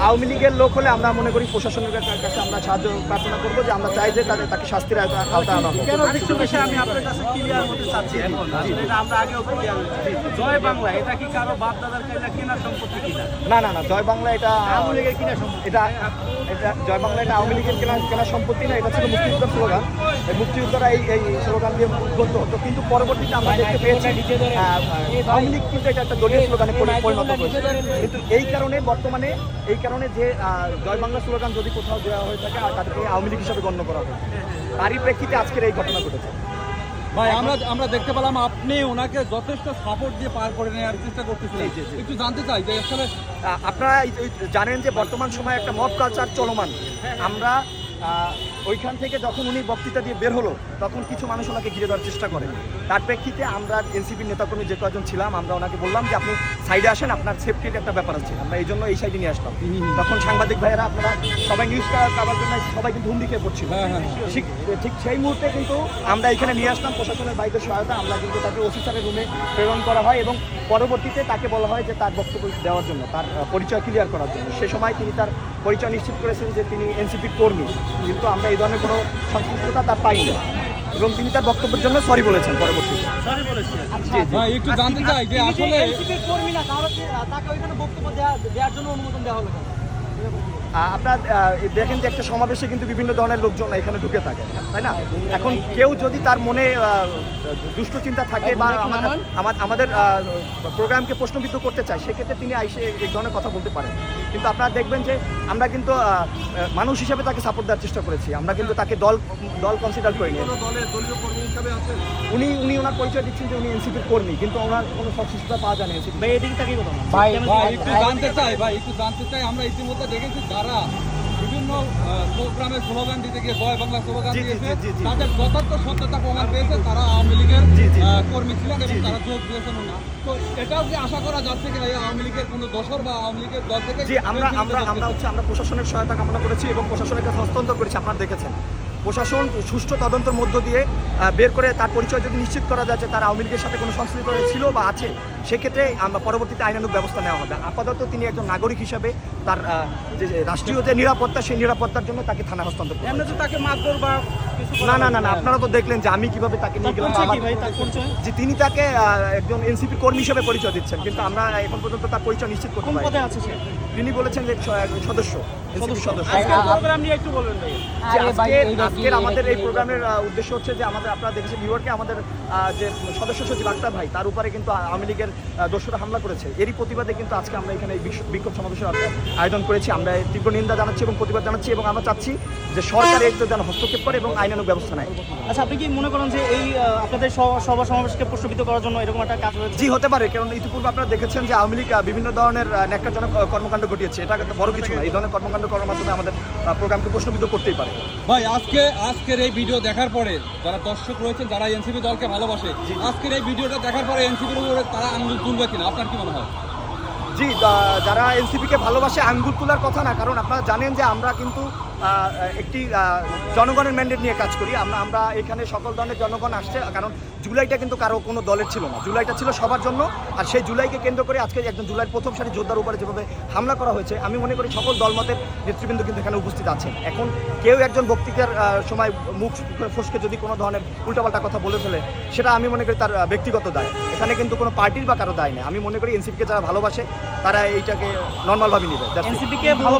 আওয়ামী লীগের লোক হলে আমরা মনে করি প্রশাসনের কাছে আমরা সাহায্য প্রার্থনা করব যে আমরা চাই যে তাদের তাকে শাস্তির আওতা- আনা হোক। কেন আরেকটু বিষয় আমি আপনার কাছে ক্লিয়ার হতে চাচ্ছি? এখন এটা আমরা আগেও ক্লিয়ার জয় বাংলা এটা কি কারও বাপ দাদার কাছে কেনা সম্পত্তি কিনা? না না না জয় বাংলা এটা আওয়ামী লীগের কিনা সম্পত্তি? এটা এটা জয় বাংলা এটা আওয়ামী লীগের কেনা কেনা সম্পত্তি না এটা ছিল মুক্তিযুদ্ধের স্লোগান। এই মুক্তিযোদ্ধারা এই এই স্লোগান দিয়ে উদ্বুদ্ধ হতো কিন্তু পরবর্তীতে আমরা দেখতে পেয়েছি আহ, আওয়ামী লীগ কিন্তু এটা একটা দলীয় স্লোগানে পরিণত হয়েছে। কিন্তু এই কারণে বর্তমানে এই কারণে যে জয় বাংলা স্লোগান যদি কোথাও দেওয়া হয়ে থাকে আর তাদেরকে আওয়ামী লীগ হিসাবে গণ্য করা হয় তারই প্রেক্ষিতে আজকের এই ঘটনা ঘটেছে। ভাই আমরা আমরা দেখতে পেলাম আপনি ওনাকে যথেষ্ট সাপোর্ট দিয়ে পার করে নেওয়ার চেষ্টা করতেছিলেন। একটু জানতে চাই যে আসলে আপনারা জানেন যে বর্তমান সময়ে একটা মব কালচার চলমান। আমরা ওইখান থেকে যখন উনি বক্তৃতা দিয়ে বের হলো তখন কিছু মানুষ ওনাকে ঘিরে দেওয়ার চেষ্টা করে। তার প্রেক্ষিতে আমরা এনসিপির নেতাকর্মী যে কয়েকজন ছিলাম আমরা ওনাকে বললাম যে আপনি সাইডে আসেন আপনার সেফটির একটা ব্যাপার আছে। আমরা এই জন্য এই সাইডে নিয়ে আসলাম। তখন সাংবাদিক ভাইয়েরা আপনারা সবাই নিউজ কাভার জন্য সবাই কিন্তু খেয়ে পড়ছিল। হ্যাঁ, হ্যাঁ। ঠিক ঠিক সেই মুহূর্তে কিন্তু আমরা এখানে নিয়ে আসলাম প্রশাসনের বাইরের সহায়তা। আমরা কিন্তু তাকে অফিসারের রুমে প্রেরণ করা হয় এবং পরবর্তীতে তাকে বলা হয় যে তার বক্তব্য দেওয়ার জন্য তার পরিচয় ক্লিয়ার করার জন্য। সে সময় তিনি তার পরিচয় নিশ্চিত করেছেন যে তিনি এনসিপির কর্মী। কিন্তু আমরা এই ধরনের কোনো সংশ্লিষ্টতা তার পাইনি। এবং তিনি তার বক্তব্যের জন্য সরি বলেছেন পরবর্তীতে। একটু জানতে চাই যে আসলে কর্মী না তাহলে তাকে ওইখানে বক্তব্য দেওয়া দেওয়ার জন্য অনুমোদন দেওয়া হলো আপনার দেখেন যে একটা সমাবেশে কিন্তু বিভিন্ন ধরনের লোকজন এখানে ঢুকে থাকে তাই না? এখন কেউ যদি তার মনে দুষ্ট চিন্তা থাকে বা আমাদের আমা- আমাদের প্রোগ্রামকে প্রশ্নবিদ্ধ করতে চায় সেক্ষেত্রে তিনি আইসে এই ধরনের কথা বলতে পারেন। কিন্তু আপনারা দেখবেন যে আমরা কিন্তু মানুষ হিসেবে তাকে সাপোর্ট দেওয়ার চেষ্টা করেছি। আমরা কিন্তু তাকে দল দল কনসিডার করিনি। কর্মী উনি উনি ওনার পরিচয় দিচ্ছেন যে উনি এনসিপির কর্মী কিন্তু ওনার কোনো সংশ্লিষ্টতা পাওয়া যায় না এনসিপি ভাই এদিকে কথা ভাই ভাই একটু জানতে চাই ভাই একটু জানতে চাই। আমরা ইতিমধ্যে দেখেছি যারা বিভিন্ন প্রোগ্রামে স্লোগান দিতে গিয়ে জয় বাংলা স্লোগান দিয়েছে। তাদের যথার্থ সত্যতা প্রমাণ পেয়েছে। তারা আওয়ামী লীগের কর্মী ছিলেন এবং। তারা যোগ দিয়েছেন তো যে আশা করা কোনো বা আমরা আমরা আমরা হচ্ছে আমরা প্রশাসনের সহায়তা কামনা করেছি এবং প্রশাসনের কাছে হস্তান্তর করেছি, আপনারা দেখেছেন প্রশাসন সুষ্ঠু তদন্তের মধ্য দিয়ে বের করে তার পরিচয় যদি নিশ্চিত করা যাচ্ছে তার আওয়ামী লীগের সাথে কোনো সংশ্লিষ্ট ছিল বা আছে সেক্ষেত্রে আমরা পরবর্তীতে আইনানুগ ব্যবস্থা নেওয়া হবে। আপাতত তিনি একজন নাগরিক হিসাবে তার যে রাষ্ট্রীয় যে নিরাপত্তা সেই নিরাপত্তার জন্য তাকে থানা হস্তান্তর করা এমনি হয়েছে। তো তাকে মারধর বা না না না না আপনারা তো দেখলেন যে আমি কীভাবে তাকে নিয়ে গেলাম। যে তিনি তাকে একজন এনসিপি কর্মী হিসেবে পরিচয় দিচ্ছেন কিন্তু আমরা এখন পর্যন্ত তার পরিচয় নিশ্চিত করতে পারি তিনি বলেছেন যে সদস্য। আজকের প্রোগ্রাম নিয়ে একটু বলবেন ভাই। যে আজকের আজকের আমাদের এই প্রোগ্রামের উদ্দেশ্য হচ্ছে যে আমাদের আপনারা দেখেছেন নিউ ইয়র্কে আমাদের যে সদস্য সচিব আক্তার ভাই তার উপরে কিন্তু আওয়ামী লীগের দস্যুরা হামলা করেছে। এরই প্রতিবাদে কিন্তু আজকে আমরা এখানে এই বিক্ষোভ সমাবেশের আয়োজন- করেছি। আমরা তীব্র নিন্দা জানাচ্ছি এবং প্রতিবাদ জানাচ্ছি এবং আমরা চাচ্ছি যে সরকার একটু যেন হস্তক্ষেপ করে এবং আইনানুগ ব্যবস্থা নেয়। আচ্ছা আপনি কি মনে করেন যে এই আপনাদের সভা সমাবেশকে প্রশ্নবিদ্ধ করার জন্য এরকম একটা কাজ হয়েছে জি হতে পারে। কারণ ইতিপূর্বে আপনারা দেখেছেন যে আওয়ামী লীগ বিভিন্ন ধরনের ন্যাক্কারজনক কর্মকাণ্ড ঘটিয়েছে। এটা বড় কিছু না। এই ধরনের কর্মকাণ্ড করার মাধ্যমে আমাদের প্রোগ্রামকে প্রশ্নবিদ্ধ করতেই পারে। ভাই আজকে আজকের এই ভিডিও দেখার পরে যারা দর্শক রয়েছেন যারা এনসিপি দলকে ভালোবাসে আজকের এই ভিডিওটা দেখার পরে এনসিপির উপরে তারা আঙ্গুল তুলবে কিনা? আপনার কি মনে হয়? জি যারা এনসিপিকে ভালোবাসে আঙ্গুল তোলার কথা না কারণ আপনারা জানেন যে আমরা কিন্তু একটি জনগণের ম্যান্ডেট নিয়ে কাজ করি। আমরা আমরা এখানে সকল ধরনের জনগণ আসছে কারণ জুলাইটা কিন্তু কারও কোনো দলের ছিল না। জুলাইটা ছিল সবার জন্য আর সেই জুলাইকে কেন্দ্র করে আজকে একজন জুলাইয়ের প্রথম সারি যোদ্ধার উপরে যেভাবে হামলা করা হয়েছে আমি মনে করি সকল দলমতের নেতৃবৃন্দ কিন্তু এখানে উপস্থিত আছেন। এখন কেউ একজন বক্তৃতার সময় মুখ ফসকে যদি কোনো ধরনের উল্টাপাল্টা কথা বলে ফেলে সেটা আমি মনে করি তার ব্যক্তিগত দায়। এখানে কিন্তু কোনো পার্টির বা কারও দায় নেই। আমি মনে করি এনসিপিকে যারা ভালোবাসে তারা এইটাকে নর্মালভাবে নেবে। That's it. এনসিপি কে ভালো